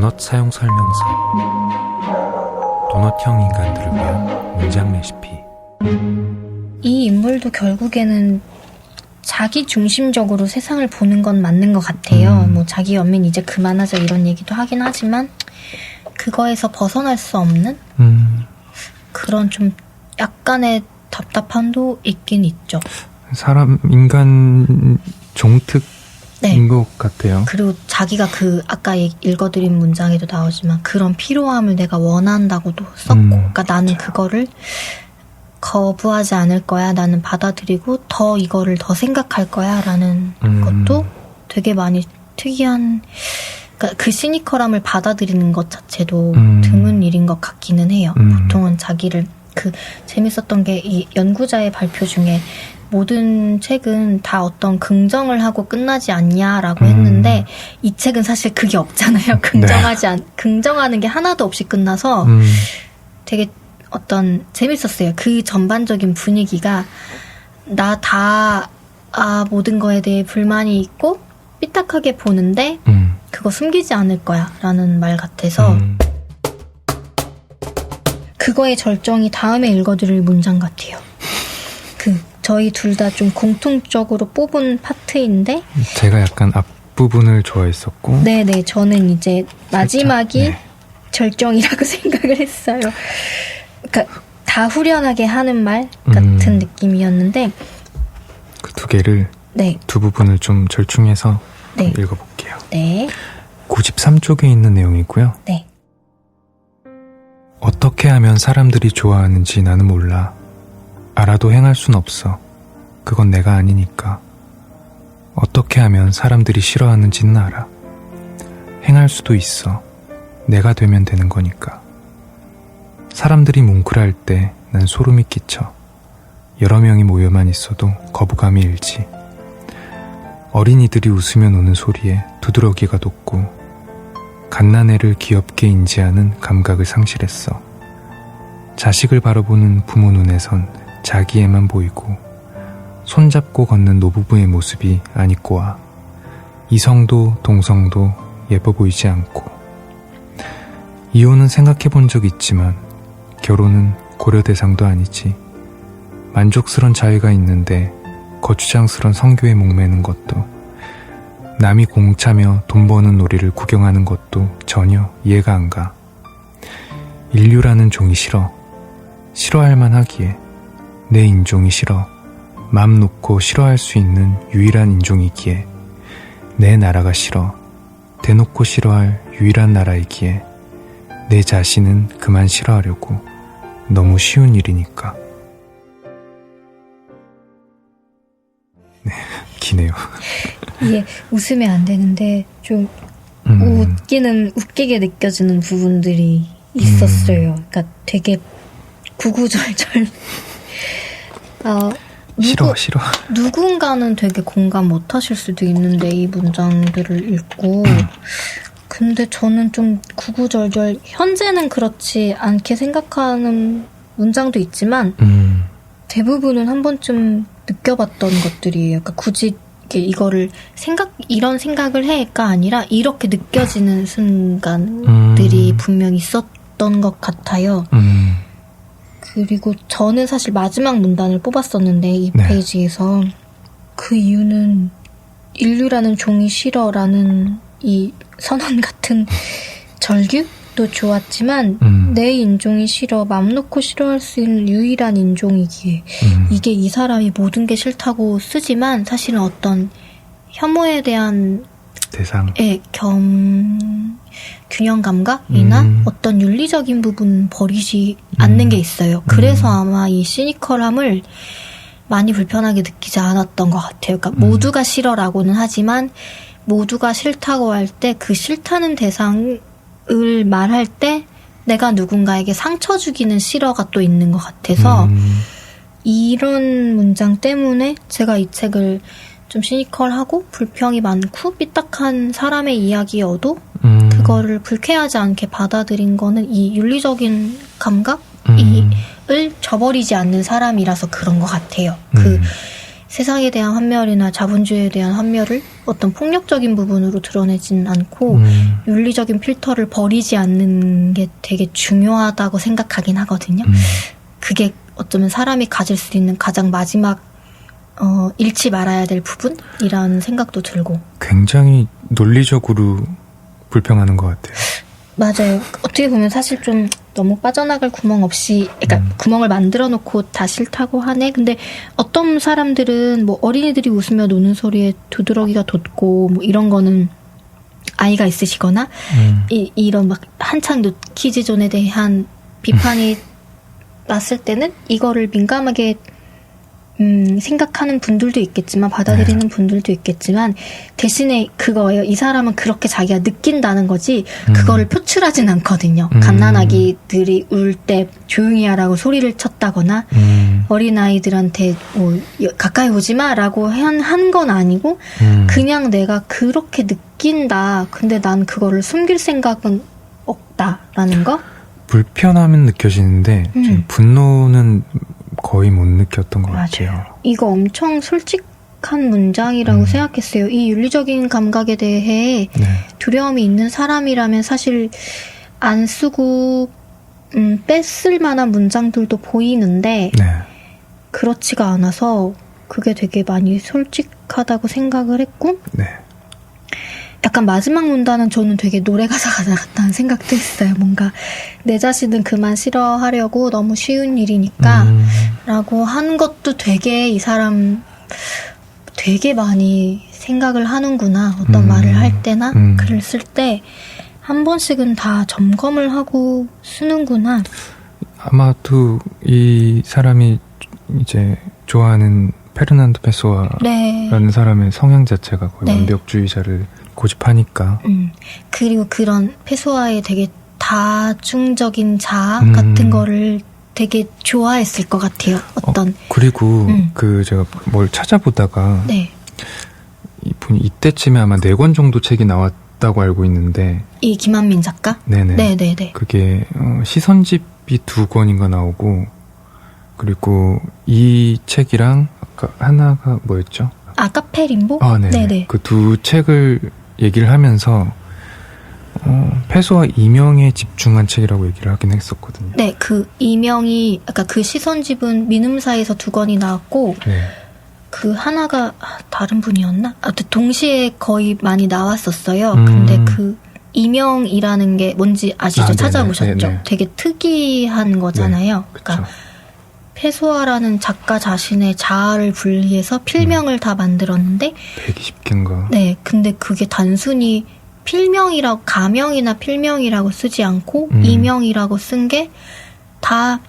도넛 사용 설명서 도넛형 인간들을 위한 문장 레시피 이 인물도 결국에는 자기 중심적으로 세상을 보는 건 맞는 것 같아요. 음. 뭐 자기 연민 이제 그만하자 이런 얘기도 하긴 하지만 그거에서 벗어날 수 없는 음, 그런 좀 약간의 답답함도 있긴 있죠. 사람 인간 종특인 네. 것 같아요 그리고 자기가 그 아까 읽어드린 문장에도 나오지만 그런 필요함을 내가 원한다고도 썼고, 음, 그러니까 나는 그거를 거부하지 않을 거야. 나는 받아들이고 더 이거를 더 생각할 거야라는 음. 것도 되게 많이 특이한. 그러니까 그 시니컬함을 받아들이는 것 자체도 음. 드문 일인 것 같기는 해요. 음. 보통은 자기를 그 재밌었던 게 이 연구자의 발표 중에 모든 책은 다 어떤 긍정을 하고 끝나지 않냐라고 음. 했는데 이 책은 사실 그게 없잖아요. 긍정하지 않 긍정하는 게 하나도 없이 끝나서 음, 되게 어떤 재밌었어요. 그 전반적인 분위기가 나다 아, 모든 거에 대해 불만이 있고 삐딱하게 보는데 음, 그거 숨기지 않을 거야라는 말 같아서 음. 그거의 절정이 다음에 읽어드릴 문장 같아요. 그 저희 둘 다 좀 공통적으로 뽑은 파트인데 제가 약간 앞부분을 좋아했었고 네네 저는 이제 마지막이 네. 절정이라고 생각을 했어요. 그러니까 다 후련하게 하는 말 같은 음. 느낌이었는데 그 두 개를 네 두 부분을 좀 절충해서 네. 읽어볼게요 네, 93쪽에 있는 내용이고요 네. 어떻게 하면 사람들이 좋아하는지 나는 몰라. 알아도 행할 순 없어. 그건 내가 아니니까. 어떻게 하면 사람들이 싫어하는지는 알아. 행할 수도 있어. 내가 되면 되는 거니까. 사람들이 뭉클할 때 난 소름이 끼쳐. 여러 명이 모여만 있어도 거부감이 일지. 어린이들이 웃으면 오는 소리에 두드러기가 돋고 갓난애를 귀엽게 인지하는 감각을 상실했어. 자식을 바라보는 부모 눈에선 자기애만 보이고 손잡고 걷는 노부부의 모습이 와. 이성도 동성도 예뻐 보이지 않고 이혼은 생각해 본 적 있지만 결혼은 고려 대상도 아니지. 만족스런 자유가 있는데 거추장스런 성교에 목매는 것도 남이 공차며 돈 버는 놀이를 구경하는 것도 전혀 이해가 안 가. 인류라는 종이 싫어. 싫어할 만하기에 내 인종이 싫어. 맘 놓고 싫어할 수 있는 유일한 인종이기에 내 나라가 싫어. 대놓고 싫어할 유일한 나라이기에 내 자신은 그만 싫어하려고 너무 쉬운 일이니까. 네, 기네요. 이게 웃으면 안 되는데 좀 음, 웃기는 웃기게 느껴지는 부분들이 있었어요. 그러니까 되게 구구절절. 어, 싫어, 누구, 싫어. 누군가는 되게 공감 못 하실 수도 있는데 이 문장들을 읽고 근데 저는 좀 구구절절 현재는 그렇지 않게 생각하는 문장도 있지만 음, 대부분은 한 번쯤 느껴봤던 것들이에요. 그러니까 굳이 이거를 생각 이런 생각을 해가 아니라 이렇게 느껴지는 순간들이 음. 분명히 있었던 것 같아요. 음, 그리고 저는 사실 마지막 문단을 뽑았었는데 이 네. 페이지에서 그 이유는 인류라는 종이 싫어라는 이 선언 같은 절규도 좋았지만 음, 내 인종이 싫어 맘 놓고 싫어할 수 있는 유일한 인종이기에 음, 이게 이 사람이 모든 게 싫다고 쓰지만 사실은 어떤 혐오에 대한 대상. 의겸 균형 감각이나 음. 어떤 윤리적인 부분 버리지 않는 음. 게 있어요. 그래서 음. 아마 이 시니컬함을 많이 불편하게 느끼지 않았던 것 같아요. 그러니까 음. 모두가 싫어라고는 하지만 모두가 싫다고 할 때 그 싫다는 대상을 말할 때 내가 누군가에게 상처 주기는 싫어가 또 있는 것 같아서 음, 이런 문장 때문에 제가 이 책을 좀 시니컬하고 불평이 많고 삐딱한 사람의 이야기여도 음, 그거를 불쾌하지 않게 받아들인 거는 이 윤리적인 감각? 음, 저버리지 않는 사람이라서 그런 것 같아요. 그 음, 세상에 대한 환멸이나 자본주의에 대한 환멸을 어떤 폭력적인 부분으로 드러내지는 않고 음, 윤리적인 필터를 버리지 않는 게 되게 중요하다고 생각하긴 하거든요. 음, 그게 어쩌면 사람이 가질 수 있는 가장 마지막 어, 잃지 말아야 될 부분이라는 생각도 들고 굉장히 논리적으로 불평하는 것 같아요. 맞아요. 어떻게 보면 사실 좀 너무 빠져나갈 구멍 없이, 그러니까 음. 구멍을 만들어 놓고 다 싫다고 하네. 근데 어떤 사람들은 뭐 어린이들이 웃으며 노는 소리에 두드러기가 돋고 뭐 이런 거는 아이가 있으시거나 음, 이, 이런 막 한창 노키즈존에 대한 비판이 났을 때는 이거를 민감하게 음, 생각하는 분들도 있겠지만 받아들이는 분들도 있겠지만 대신에 그거예요. 이 사람은 그렇게 자기가 느낀다는 거지 음. 그거를 표출하진 않거든요. 음. 갓난아기들이 울 때 조용히 하라고 소리를 쳤다거나 음, 어린 아이들한테 뭐 여- 가까이 오지 마라고 한 건 아니고 음. 그냥 내가 그렇게 느낀다. 근데 난 그거를 숨길 생각은 없다라는 거? 불편함은 느껴지는데 음. 좀 분노는 거의 못 느꼈던 것 같아요. 이거 엄청 솔직한 문장이라고 음. 생각했어요. 이 윤리적인 감각에 대해 네. 두려움이 있는 사람이라면 사실 안 쓰고 음, 뺐을 만한 문장들도 보이는데 네. 그렇지가 않아서 그게 되게 많이 솔직하다고 생각을 했고 네. 약간 마지막 문단은 저는 되게 노래 가사가 같다는 생각도 했어요. 뭔가 내 자신은 그만 싫어하려고 너무 쉬운 일이니까 음, 라고 한 것도 되게 이 사람 되게 많이 생각을 하는구나. 어떤 음. 말을 할 때나 음. 글을 쓸 때 한 번씩은 다 점검을 하고 쓰는구나. 아마도 이 사람이 이제 좋아하는 페르난도 페소아라는 네. 사람의 성향 자체가 거의 네. 완벽주의자를 고집하니까 음. 그리고 그런 페소아의 되게 다중적인 자아 음. 같은 거를 되게 좋아했을 것 같아요. 어떤 그리고 음. 그 제가 뭘 찾아보다가 네. 이분이 이때쯤에 아마 네 권 정도 책이 나왔다고 알고 있는데 이 김한민 작가? 네네 네, 네, 네. 그게 어, 시선집이 두 권인가 나오고 그리고 이 책이랑 아까 하나가 뭐였죠? 아, 카페 림보? 아, 네네. 네네. 그 두 책을 얘기를 하면서 어, 패소와 이명에 집중한 책이라고 얘기를 하긴 했었거든요. 네, 그 이명이 아까 그 시선 집은 민음사에서 두 권이 나왔고 네. 그 하나가 아, 다른 분이었나? 아무튼 동시에 거의 많이 나왔었어요. 음. 근데 그 이명이라는 게 뭔지 아시죠? 아. 찾아보셨죠? 네네. 되게 특이한 거잖아요. 그쵸. 그러니까 페소아라는 작가 자신의 자아를 분리해서 필명을 다 만들었는데 120개인가. 네, 근데 그게 단순히 필명이라고 가명이나 필명이라고 쓰지 않고 음. 이명이라고 쓴 게 다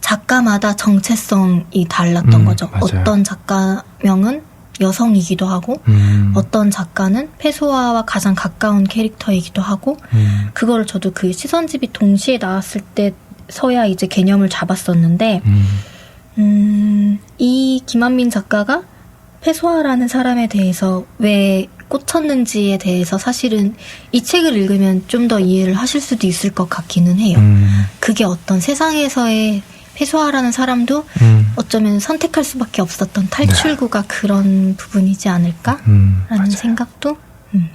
작가마다 정체성이 달랐던 음, 거죠. 맞아요. 어떤 작가명은 여성이기도 하고 음, 어떤 작가는 페소아와 가장 가까운 캐릭터이기도 하고 음, 그거를 저도 그 시선집이 동시에 나왔을 때 서야 이제 개념을 잡았었는데 음, 음, 이 김한민 작가가 페소아라는 사람에 대해서 왜 꽂혔는지에 대해서 사실은 이 책을 읽으면 좀 더 이해를 하실 수도 있을 것 같기는 해요. 음, 그게 어떤 세상에서의 페소아라는 사람도 음, 어쩌면 선택할 수밖에 없었던 탈출구가 그런 부분이지 않을까라는 음. 생각도 음,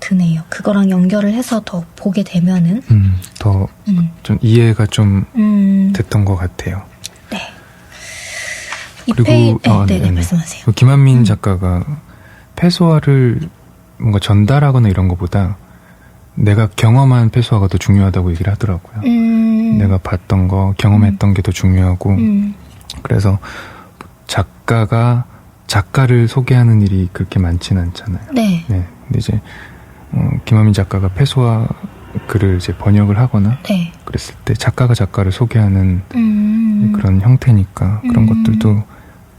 드네요. 그거랑 연결을 해서 더 보게 되면은 음, 더좀 음, 이해가 좀 음, 됐던 것 같아요. 네. 이 그리고- 페이, 네, 아, 네, 네, 네네. 말씀하세요. 그 김한민 음. 작가가 패소아를 뭔가 전달하거나 이런 것보다 내가 경험한 패소아가 더 중요하다고 얘기를 하더라고요. 음, 내가 봤던 거, 경험했던 게더 중요하고 음, 그래서 작가가 작가를 소개하는 일이 그렇게 많지는 않잖아요. 네, 네. 근데 이제 어, 김하민 작가가 패소와 글을 이제 번역을 하거나 네. 그랬을 때 작가가 작가를 소개하는 음, 그런 형태니까 그런 음. 것들도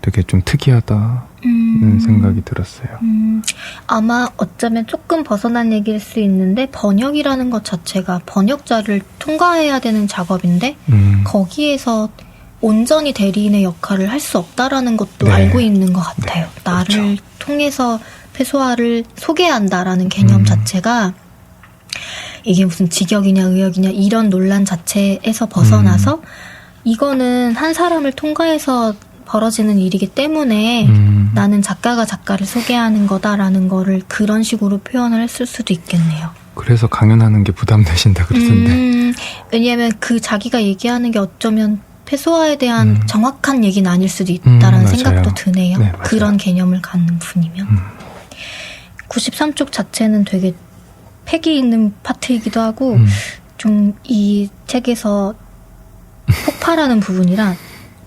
되게 좀 특이하다는 음, 생각이 들었어요. 음, 아마 어쩌면 조금 벗어난 얘기일 수 있는데 번역이라는 것 자체가 번역자를 통과해야 되는 작업인데 음, 거기에서 온전히 대리인의 역할을 할 수 없다라는 것도 네. 알고 있는 것 같아요. 나를 그렇죠. 통해서 페소아를 소개한다라는 개념 음. 자체가 이게 무슨 직역이냐 의역이냐 이런 논란 자체에서 벗어나서 음. 이거는 한 사람을 통과해서 벌어지는 일이기 때문에 음. 나는 작가가 작가를 소개하는 거다라는 거를 그런 식으로 표현을 했을 수도 있겠네요. 그래서 강연하는 게 부담되신다 그러던데. 음, 왜냐하면 그 자기가 얘기하는 게 어쩌면 패소화에 대한 음. 정확한 얘기는 아닐 수도 음, 있다라는 맞아요. 생각도 드네요. 네. 그런 개념을 갖는 분이면. 음. 93쪽 자체는 되게 패기 있는 파트이기도 하고 음. 좀이 책에서 폭발하는 부분이라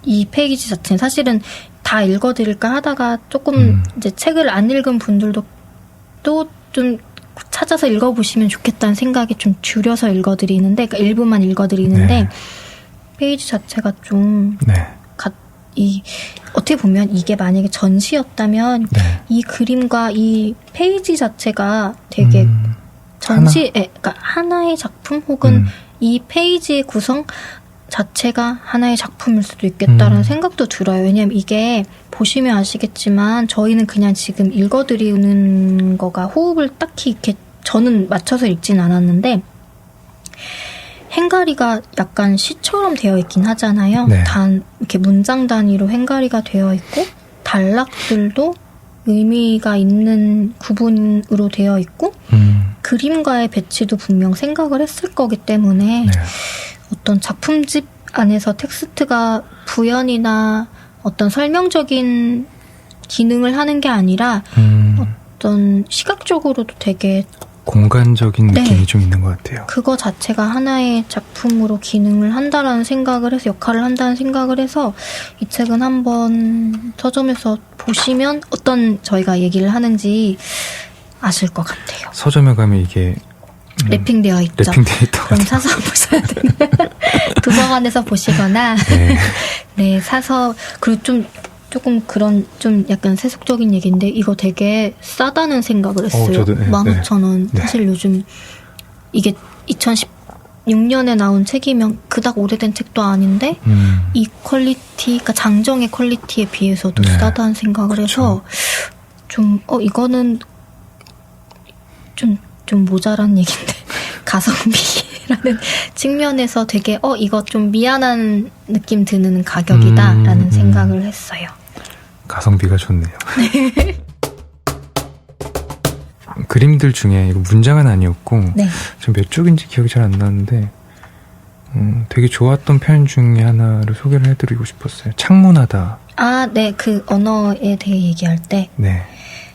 이 페이지 자체는 사실은 다 읽어드릴까 하다가 조금 음. 이제 책을 안 읽은 분들도 또 좀 찾아서 읽어보시면 좋겠다는 생각이 좀 줄여서 읽어드리는데 그러니까 일부만 읽어드리는데 네. 페이지 자체가 좀 네. 가, 이 어떻게 보면 이게 만약에 전시였다면 네. 이 그림과 이 페이지 자체가 되게 음. 전시, 에, 그러니까 하나의 작품 혹은 음. 이 페이지의 구성 자체가 하나의 작품일 수도 있겠다라는 음. 생각도 들어요. 왜냐면 이게 보시면 아시겠지만 저희는 그냥 지금 읽어드리는 거가 호흡을 딱히 이렇게 저는 맞춰서 읽진 않았는데 행가리가 약간 시처럼 되어 있긴 하잖아요. 네. 단 이렇게 문장 단위로 행가리가 되어 있고 단락들도 의미가 있는 구분으로 되어 있고 음. 그림과의 배치도 분명 생각을 했을 거기 때문에 네. 어떤 작품집 안에서 텍스트가 부연이나 어떤 설명적인 기능을 하는 게 아니라 음. 어떤 시각적으로도 되게 공간적인 네. 느낌이 좀 있는 것 같아요. 그거 자체가 하나의 작품으로 기능을 한다라는 생각을 해서 역할을 한다는 생각을 해서 이 책은 한번 서점에서 보시면 어떤 저희가 얘기를 하는지 아실 것 같아요. 서점에 가면 이게 음, 래핑되어 있죠. 데이터가 그럼 사서 보셔야 되는 도서관에서 보시거나 네. 네 사서 그리고 좀 조금 그런 좀 약간 세속적인 얘기인데 이거 되게 싸다는 생각을 했어요. 저도, 네, 15,000원. 네. 사실 요즘 이게 2016년에 나온 책이면 그닥 오래된 책도 아닌데 음. 이 퀄리티, 그러니까 장정의 퀄리티에 비해서도 네. 싸다는 생각을 해서 좀, 어, 이거는 좀, 좀 모자란 얘기인데, 가성비라는 측면에서 되게, 어, 이거 좀 미안한 느낌 드는 가격이다라는 음, 음. 생각을 했어요. 가성비가 좋네요. 그림들 중에 이거 문장은 아니었고 네. 좀몇 쪽인지 기억이 잘 안 나는데 음, 되게 좋았던 표현 중에 하나를 소개를 해드리고 싶었어요. 창문하다. 아, 네, 그 언어에 대해 얘기할 때, 네.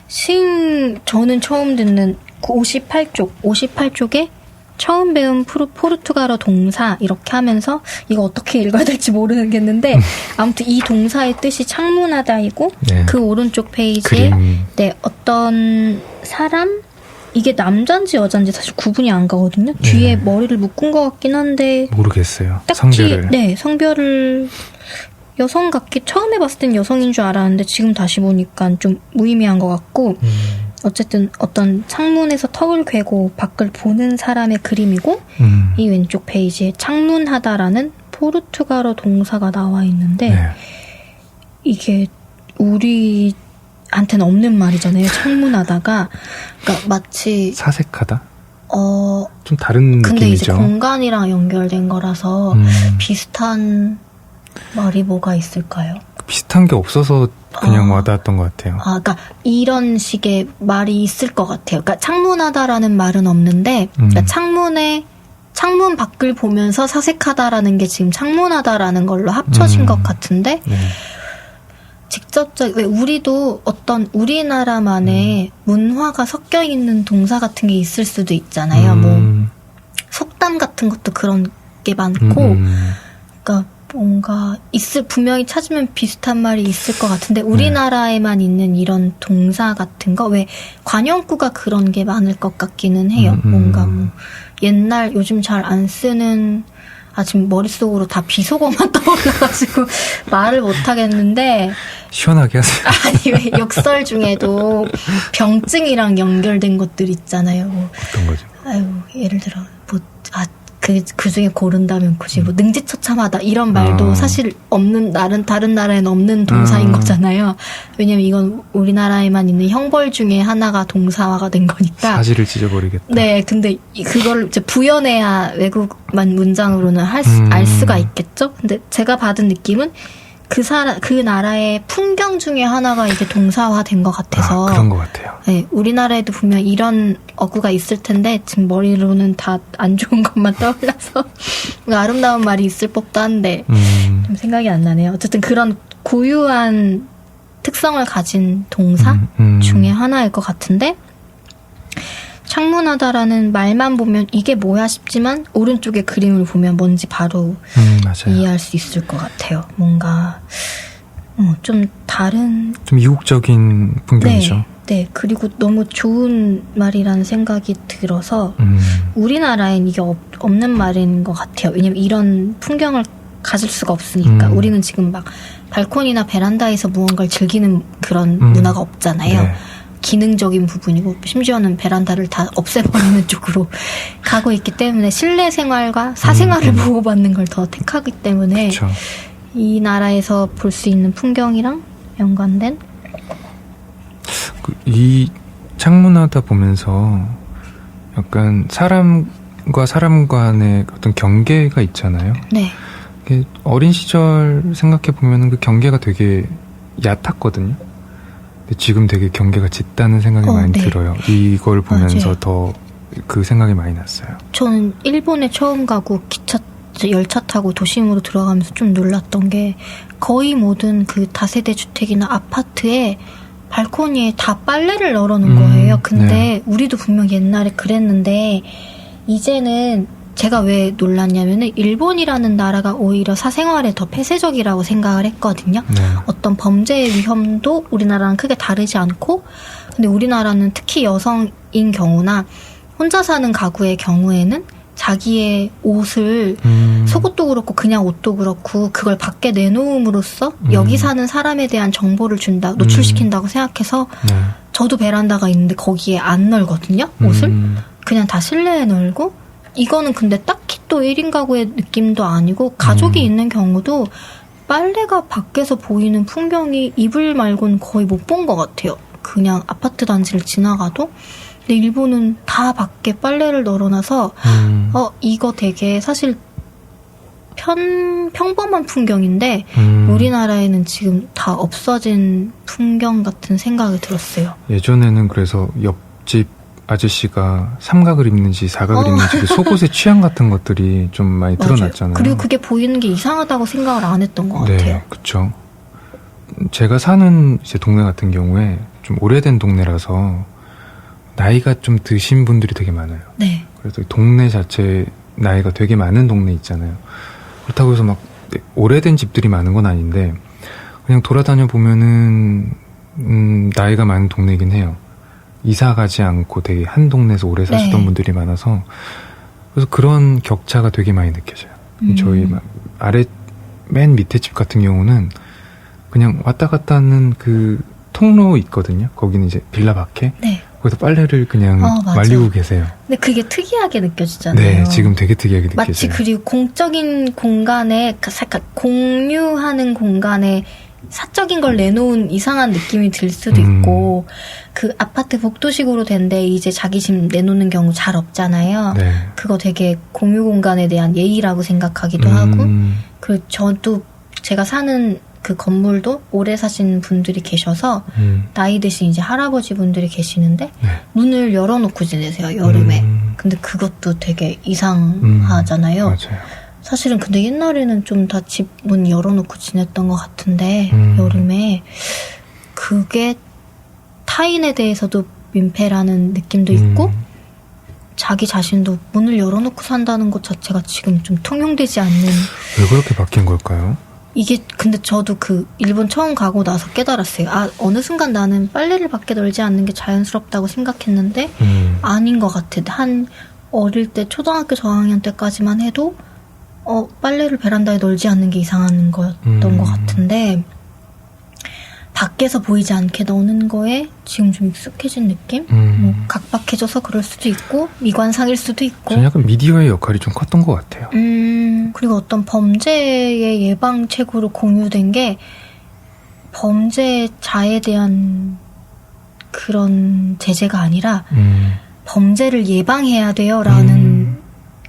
신, 저는 처음 듣는 그 58쪽, 58쪽에 처음 배운 프로, 포르투갈어 동사 이렇게 하면서 이거 어떻게 읽어야 될지 모르겠는데 아무튼 이 동사의 뜻이 창문하다이고 네. 그 오른쪽 페이지에 그림. 네 어떤 사람 이게 남잔지 여잔지 사실 구분이 안 가거든요. 네. 뒤에 머리를 묶은 것 같긴 한데 모르겠어요. 딱히 성별을. 네 성별을 여성 같게 처음에 봤을 땐 여성인 줄 알았는데 지금 다시 보니까 좀 무의미한 것 같고 음, 어쨌든 어떤 창문에서 턱을 괴고 밖을 보는 사람의 그림이고 음. 이 왼쪽 페이지에 창문하다라는 포르투갈어 동사가 나와 있는데 네. 이게 우리한테는 없는 말이잖아요. 창문하다가 그러니까 마치 사색하다? 어 좀 다른 근데 이제 느낌이죠. 공간이랑 연결된 거라서 음, 비슷한 말이 뭐가 있을까요? 비슷한 게 없어서 그냥 아. 와닿았던 것 같아요. 아, 그러니까 이런 식의 말이 있을 것 같아요. 그러니까 창문하다라는 말은 없는데, 그러니까 음. 창문에 창문 밖을 보면서 사색하다라는 게 지금 창문하다라는 걸로 합쳐진 음. 것 같은데, 네. 직접적 왜 우리도 어떤 우리나라만의 음. 문화가 섞여 있는 동사 같은 게 있을 수도 있잖아요. 뭐 음, 속담 같은 것도 그런 게 많고, 음, 그러니까 뭔가 있을 분명히 찾으면 비슷한 말이 있을 것 같은데 네. 우리나라에만 있는 이런 동사 같은 거 왜 관용구가 그런 게 많을 것 같기는 해요. 음, 음. 뭔가 뭐 옛날 요즘 잘 안 쓰는 아 지금 머릿속으로 다 비속어만 떠올라가지고 말을 못 하겠는데 시원하게 하세요. 아니 왜 역설 중에도 병증이랑 연결된 것들 있잖아요. 뭐 어떤 거죠? 아유, 예를 들어, 뭐, 아, 그, 그 중에 고른다면 굳이 뭐, 능지처참하다, 이런 말도 아. 사실 없는, 다른, 다른 나라에는 없는 동사인 음. 거잖아요. 왜냐면 이건 우리나라에만 있는 형벌 중에 하나가 동사화가 된 거니까. 사지를 찢어버리겠다. 네, 근데 이- 그걸 이제 부연해야 외국만 문장으로는 할, 수- 음. 알 수가 있겠죠? 근데 제가 받은 느낌은 그 사람 그 나라의 풍경 중에 하나가 이게 동사화된 것 같아서 아, 그런 것 같아요. 네, 우리나라에도 보면 이런 어구가 있을 텐데 지금 머리로는 다 안 좋은 것만 떠올라서 아름다운 말이 있을 법도 한데 음, 좀 생각이 안 나네요. 어쨌든 그런 고유한 특성을 가진 동사 음, 음. 중에 하나일 것 같은데 창문하다라는 말만 보면 이게 뭐야 싶지만 오른쪽에 그림을 보면 뭔지 바로 음. 이해할 수 있을 것 같아요. 뭔가 어, 좀 다른 좀 이국적인 풍경이죠. 네, 네 그리고 너무 좋은 말이라는 생각이 들어서 음, 우리나라엔 이게 없, 없는 말인 것 같아요. 왜냐면 이런 풍경을 가질 수가 없으니까 음. 우리는 지금 막 발코니나 베란다에서 무언가를 즐기는 그런 음. 문화가 없잖아요. 네. 기능적인 부분이고 심지어는 베란다를 다 없애버리는 쪽으로 가고 있기 때문에 실내 생활과 사생활을 음, 음. 보호받는 걸 더 택하기 때문에 그렇죠. 이 나라에서 볼 수 있는 풍경이랑 연관된 그, 이 창문하다 보면서 약간 사람과 사람 간의 어떤 경계가 있잖아요. 네 어린 시절 생각해 보면은 그 경계가 되게 얕았거든요. 지금 되게 경계가 짙다는 생각이 어, 많이 네. 들어요. 이걸 보면서. 더 그 생각이 많이 났어요. 저는 일본에 처음 가고 기차 열차 타고 도심으로 들어가면서 좀 놀랐던 게 거의 모든 그 다세대 주택이나 아파트에 발코니에 다 빨래를 널어놓은 음, 거예요. 근데 네. 우리도 분명 옛날에 그랬는데 이제는 제가 왜 놀랐냐면은 일본이라는 나라가 오히려 사생활에 더 폐쇄적이라고 생각을 했거든요. 네. 어떤 범죄의 위험도 우리나라랑 크게 다르지 않고 근데 우리나라는 특히 여성인 경우나 혼자 사는 가구의 경우에는 자기의 옷을 음, 속옷도 그렇고 그냥 옷도 그렇고 그걸 밖에 내놓음으로써 음. 여기 사는 사람에 대한 정보를 준다 노출시킨다고 생각해서 네. 저도 베란다가 있는데 거기에 안 널거든요 옷을 음, 그냥 다 실내에 널고 이거는 근데 딱히 또 1인 가구의 느낌도 아니고 가족이 음. 있는 경우도 빨래가 밖에서 보이는 풍경이 이불 말고는 거의 못 본 것 같아요. 그냥 아파트 단지를 지나가도. 근데 일본은 다 밖에 빨래를 널어놔서 음, 어 이거 되게 사실 편 평범한 풍경인데 음. 우리나라에는 지금 다 없어진 풍경 같은 생각이 들었어요. 예전에는 그래서 옆집 아저씨가 삼각을 입는지 사각을 어. 입는지 그 속옷의 취향 같은 것들이 좀 많이 맞아요. 드러났잖아요. 그리고 그게 보이는 게 이상하다고 생각을 안 했던 것 같아요. 네, 그렇죠. 제가 사는 이제 동네 같은 경우에 좀 오래된 동네라서 나이가 좀 드신 분들이 되게 많아요. 네. 그래서 이 동네 자체 나이가 되게 많은 동네 있잖아요. 그렇다고 해서 막 오래된 집들이 많은 건 아닌데 그냥 돌아다녀 보면은 음, 나이가 많은 동네이긴 해요. 이사 가지 않고 되게 한 동네에서 오래 사시던 네. 분들이 많아서 그래서 그런 격차가 되게 많이 느껴져요. 음. 저희 막 아래 맨 밑에 집 같은 경우는 그냥 왔다 갔다 하는 그 통로 있거든요. 거기는 이제 빌라 밖에 네. 거기서 빨래를 그냥 어. 말리고 계세요. 근데 그게 특이하게 느껴지잖아요. 네, 지금 되게 특이하게 느껴져요. 마치 그리고 공적인 공간에 그 약간 공유하는 공간에 사적인 걸 내놓은 이상한 느낌이 들 수도 음. 있고 그 아파트 복도식으로 된 데 이제 자기 집 내놓는 경우 잘 없잖아요. 네. 그거 되게 공유 공간에 대한 예의라고 생각하기도 하고 음, 그리고 저도 제가 사는 그 건물도 오래 사신 분들이 계셔서 음, 나이 드신 이제 할아버지 분들이 계시는데 네. 문을 열어놓고 지내세요 여름에. 음, 근데 그것도 되게 이상하잖아요. 맞아요. 사실은 근데 옛날에는 좀 다 집 문 열어놓고 지냈던 것 같은데 음. 여름에 그게 타인에 대해서도 민폐라는 느낌도 있고 음, 자기 자신도 문을 열어놓고 산다는 것 자체가 지금 좀 통용되지 않는 왜 그렇게 바뀐 걸까요? 이게 근데 저도 그 일본 처음 가고 나서 깨달았어요. 아 어느 순간 나는 빨래를 밖에 널지 않는 게 자연스럽다고 생각했는데 음, 아닌 것 같아. 한 어릴 때 초등학교 저학년 때까지만 해도 어 빨래를 베란다에 널지 않는 게 이상한 거였던 음. 것 같은데 밖에서 보이지 않게 넣는 거에 지금 좀 익숙해진 느낌? 음. 뭐 각박해져서 그럴 수도 있고 미관상일 수도 있고 저는 약간 미디어의 역할이 좀 컸던 것 같아요. 음, 그리고 어떤 범죄의 예방책으로 공유된 게 범죄자에 대한 그런 제재가 아니라 음, 범죄를 예방해야 돼요라는 음.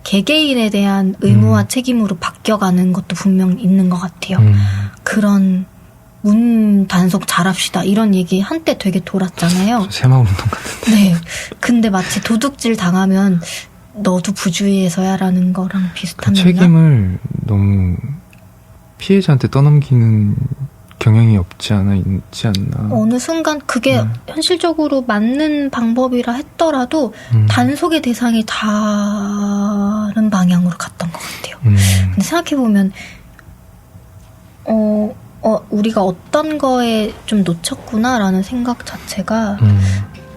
개개인에 대한 의무와 음. 책임으로 바뀌어가는 것도 분명 있는 것 같아요. 음, 그런 문 단속 잘합시다 이런 얘기 한때 되게 돌았잖아요. 새마을 운동 같은. 네. 근데 마치 도둑질 당하면 너도 부주의해서야라는 거랑 그 비슷한 맥락? 책임을 너무 피해자한테 떠넘기는 경향이 없지 않아 있지 않나. 어느 순간 그게 음. 현실적으로 맞는 방법이라 했더라도 음. 단속의 대상이 다른 방향으로 갔던 것 같아요. 음. 근데 생각해 보면, 어, 어, 우리가 어떤 거에 좀 놓쳤구나라는 생각 자체가 음.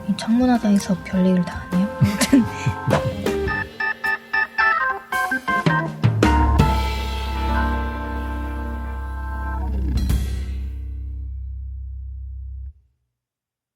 이 청문회장에서 별일을 다 하네요. 아무튼